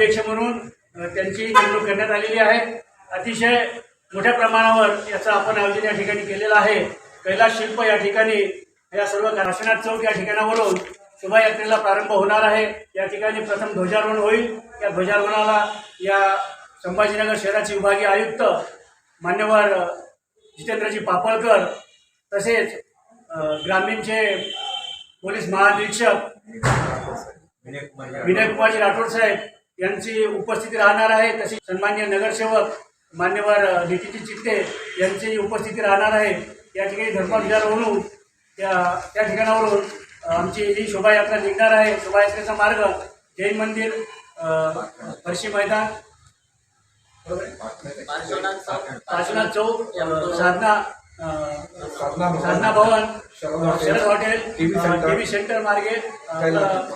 अध्यक्ष म्हणून त्यांची नेमणूक करण्यात आलेली आहे. अतिशय मोठ्या प्रमाणावर याचं आपण आयोजन या ठिकाणी केलेलं आहे. कैलास शिल्प या ठिकाणी या सर्व काशीनाथ चौक या ठिकाणावरून शोभायात्रेला प्रारंभ होणार आहे. या ठिकाणी प्रथम ध्वजारोहण होईल. या ध्वजारोहणाला या संभाजीनगर शहराचे विभागीय आयुक्त मान्यवर जितेंद्रजी पापळकर तसेच ग्रामीणचे पोलीस महानिरीक्षक विनय कुमारजी राठोड साहेब यांची उपस्थिती राहणार आहे तशी सन्मान्य नगरसेवक मान्यवर नितीजी चित्ते यांची उपस्थिती राहणार आहे या ठिकाणी धर्मध्वजारोहण होऊन त्या त्या ठिकाणावरून आमची ही शोभायात्रा निघणार आहे शोभायात्रेचा मार्ग जैन मंदिर फरशी मैदान? काशीनाथ चौक साधना साधना भवन शरद हॉटेल टीव्ही सेंटर मार्गे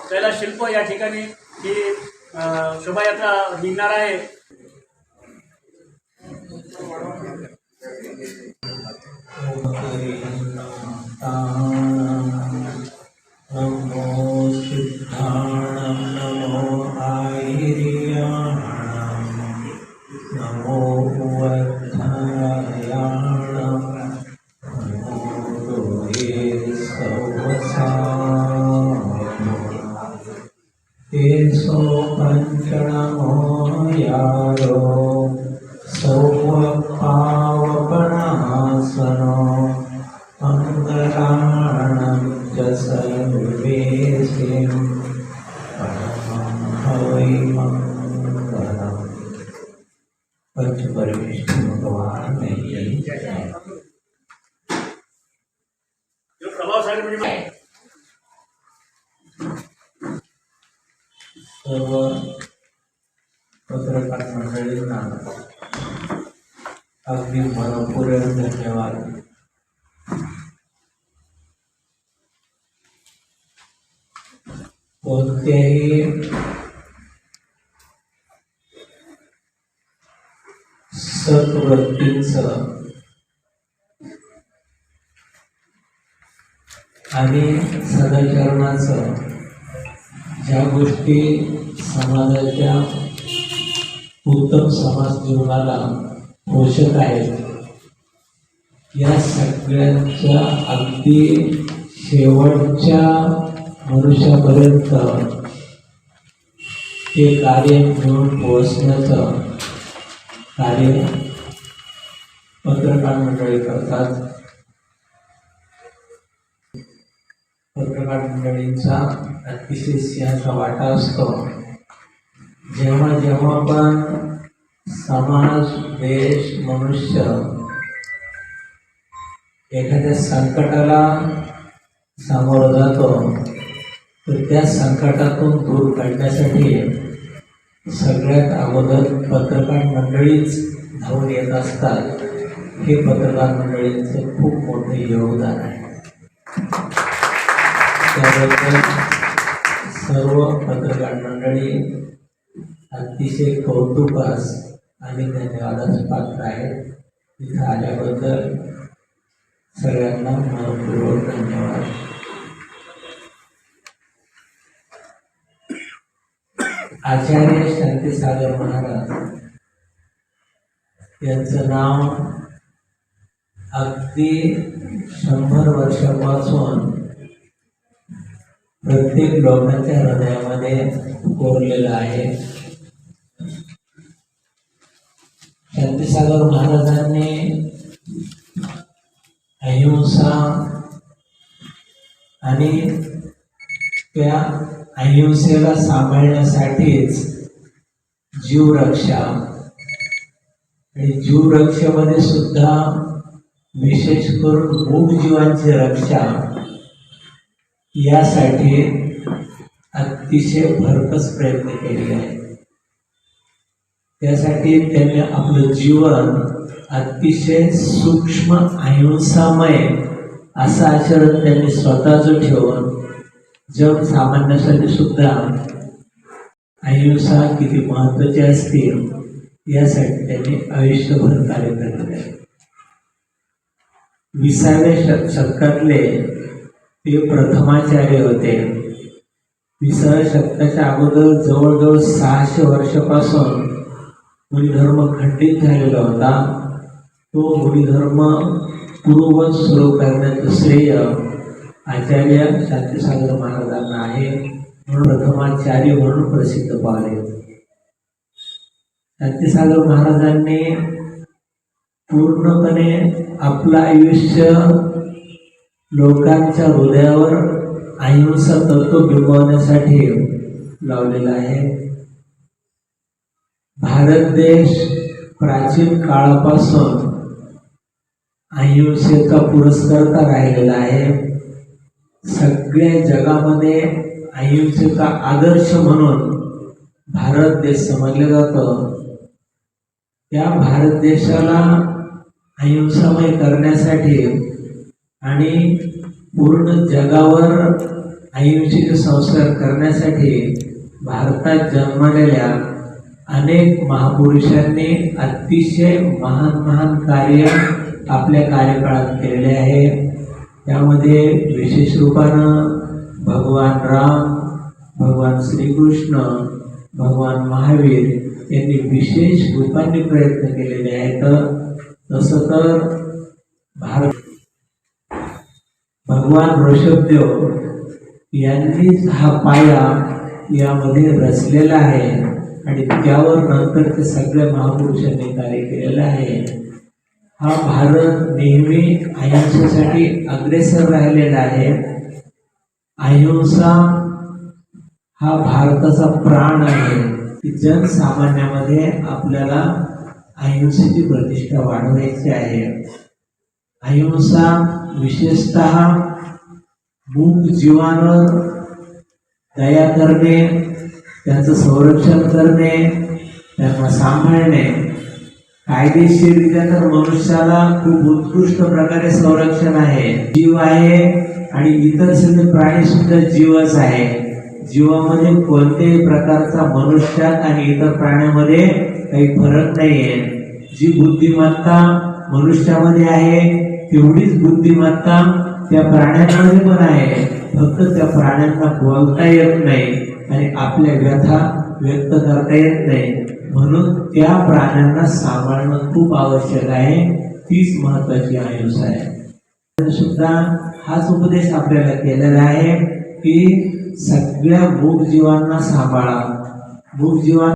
कैलास शिल्प या ठिकाणी ही शोभायात्रा निघणार आहे. च सर्वेशिं परमं हवै मङ्गलम् पंच परमेश्वर भगवान की जय जो प्रभावशाली म्हणजे सर्व पत्रकार मंडळींना अगदी मनपूर्वक धन्यवाद। कोणत्याही सत्वृत्तींचं आणि सदाचरणाचं. ज्या गोष्टी समाजाच्या उत्तम समाज जीवनाला पोषक आहेत या सगळ्यांच्या अगदी शेवटच्या मनुष्यापर्यंत ते कार्य घेऊन पोहोचण्याचं कार्य पत्रकार मंडळी करतात. पत्रकार मंडळींचा अतिशय सिंहाचा वाटा असतो. जेव्हा जेव्हा पण समाज देश मनुष्य एखाद्या संकटाला सामोरं जातो तर त्या संकटातून दूर काढण्यासाठी सगळ्यात अगोदर पत्रकार मंडळीच धावून येत असतात. हे पत्रकार मंडळींचं खूप मोठं योगदान आहे. त्याबद्दल सर्व पत्रकार मंडळी अतिशय कौतुकास आणि धन्यवादास पात्र आहेत. इथं आल्याबद्दल सगळ्यांना मनपूर्वक धन्यवाद. आचार्य शांतीसागर महाराज यांचं नाव अगदी शंभर वर्षापासून प्रत्येक लोकांच्या हृदयामध्ये कोरलेलं आहे. शांतीसागर महाराजांनी अहिंसा आणि त्या अहिंसेला सांभाळण्यासाठीच जीवरक्षा आणि जीवरक्षेमध्ये सुद्धा विशेष करून मूळ जीवांची रक्षा यासाठी अतिशय भरकस प्रयत्न केले आहे त्यासाठी त्यांनी आपलं जीवन अतिशय सूक्ष्म अहिंसामय असं आचरण त्यांनी स्वतःच ठेवून जग सामान्यासाठी सुद्धा अहिंसा किती महत्वाची असते यासाठी त्यांनी आयुष्यभर कार्य केलेलं आहे. विसाव्या शत शतकातले ते प्रथमाचार्य होते. विसाव्या शतकाच्या अगोदर जवळजवळ सहाशे वर्षापासून मुलीधर्म खंडित झालेला होता. तो मुनी धर्म पूर्ववत सुरू करण्याचं श्रेय आचार्य शांतीसागर महाराजांना आहे. म्हणून प्रथमाचार्य म्हणून प्रसिद्ध पावले. शांतीसागर महाराजांनी पूर्णपणे आपलं आयुष्य लोकांच्या हृदयावर अहिंसा तत्व बिंबवण्यासाठी लावलेलं आहे. भारत देश प्राचीन काळापासून अहिंसेचा पुरस्कर्ता राहिलेला आहे. सगळ्या जगामध्ये अहिंसेचा आदर्श म्हणून भारत देश समजलं जातं. त्या भारत देशाला अहिंसामय करण्यासाठी आणि पूर्ण जगावर अहिंसेचे संस्कार करण्यासाठी भारतात जन्मलेल्या अनेक महापुरुषांनी अतिशय महान महान कार्य आपल्या कार्यकाळात केलेले आहे. त्यामध्ये विशेष रूपानं भगवान राम भगवान श्रीकृष्ण भगवान महावीर यांनी विशेष रूपांनी प्रयत्न केलेले आहेत. तसं तर भारत भगवान ऋषभदेव यांनीच हा पाया यामध्ये रचलेला आहे आणि त्यावर नंतर ते सगळ्या महापुरुषांनी कार्य केलेलं आहे. हा भारत नेहमी अहिंसेसाठी अग्रेसर राहिलेला आहे. अहिंसा हा भारताचा प्राण आहे. की जनसामान्यामध्ये आपल्याला अहिंसेची प्रतिष्ठा वाढवायची आहे. अहिंसा विशेषत मूक जीवांवर दया करणे त्यांचं संरक्षण करणे त्यांना सांभाळणे कायदेशीररित्या तर मनुष्याला खूप उत्कृष्ट प्रकारे संरक्षण आहे. जीव आहे आणि इतर सगळे प्राणी सुद्धा जीवच आहे. जीवामध्ये कोणत्याही प्रकारचा मनुष्यात आणि इतर प्राण्यामध्ये काही फरक नाहीये. जी बुद्धिमत्ता मनुष्यामध्ये आहे तेवढीच बुद्धिमत्ता त्या प्राण्यांमध्ये पण आहे. फक्त त्या प्राण्यांना बोलता येत नाही. आणि आपल्या व्यथा व्यक्त करता येत नाही. म्हणून त्या प्राण्यांना सांभाळणं खूप आवश्यक आहे. तीच महत्वाची आयुष आहे सुद्धा हाच उपदेश आपल्याला केलेला आहे की सगळ्या भूगजीवांना सांभाळा. मूग मारण्याच्या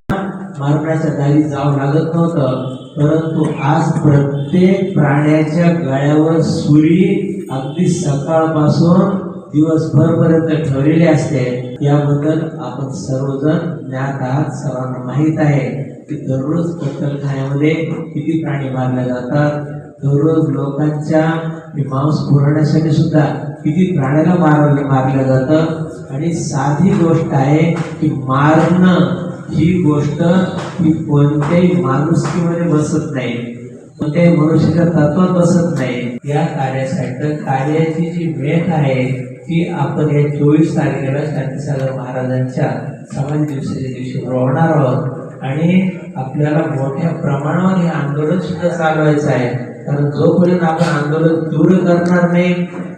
मरणाच्या दारी जावं लागत नव्हतं परंतु आज प्रत्येक प्राण्याच्या गळ्यावर सुरी अगदी सकाळपासून दिवसभरपर्यंत ठरलेले असते याबद्दल आपण सर्वजण ज्ञात आहात सर्वांना माहीत आहे की दररोज कत्तलखान्यामध्ये किती प्राणी मारले जातात. दररोज लोकांच्या मांस पुरवण्यासाठी सुद्धा किती प्राण्याला मारले मारलं जातं. आणि साधी गोष्ट आहे की मारणं ही गोष्ट ही कोणत्याही माणुसकीमध्ये बसत नाही. कोणत्याही मनुष्याच्या तत्वात बसत नाही. या कार्यासाठी कार्याची जी मेघ आहे की आपण या चोवीस तारखेला शांतीसागर महाराजांच्या समाज दिवसाच्या दिवशी होणार आहोत. आणि आपल्याला मोठ्या प्रमाणावर हे आंदोलन सुद्धा चालवायचं आहे. कारण जोपर्यंत आपण आंदोलन दूर करणार नाही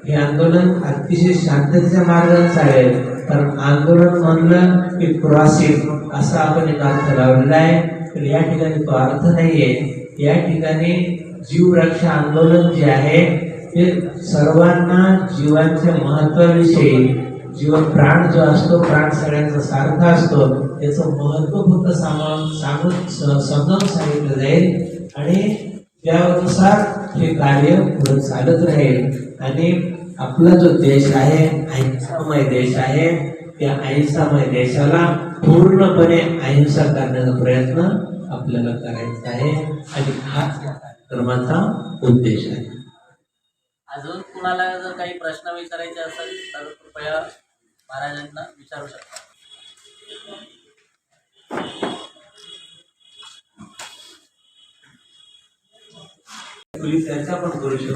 हे आंदोलन अतिशय शांततेच्या मार्गाने चालेल. कारण आंदोलन म्हणलं की क्रॉसिंग असा आपण एक अर्थ लावलेला आहे. तर या ठिकाणी तो अर्थ नाही आहे या ठिकाणी जीवरक्षा आंदोलन जे आहे हे सर्वांना जीवांच्या महत्वाविषयी जीवन प्राण जो असतो प्राण सगळ्यांचा सारखा असतो त्याचं महत्त्व फक्त सांभाळून सांगून स- समजावून सांगितलं जाईल. आणि त्यानुसार हे कार्य पुढे चालत राहील. आणि आपला जो देश आहे अहिंसामय देश आहे त्या अहिंसामय देशाला पूर्णपणे अहिंसा करण्याचा प्रयत्न आपल्याला करायचा आहे. आणि हाच या कार्यक्रमाचा उद्देश आहे. अजून कुणाला जर काही प्रश्न विचारायचे असेल तर कृपया महाराजांना विचारू शकता. पोलीस चर्चा पण करू शकतो.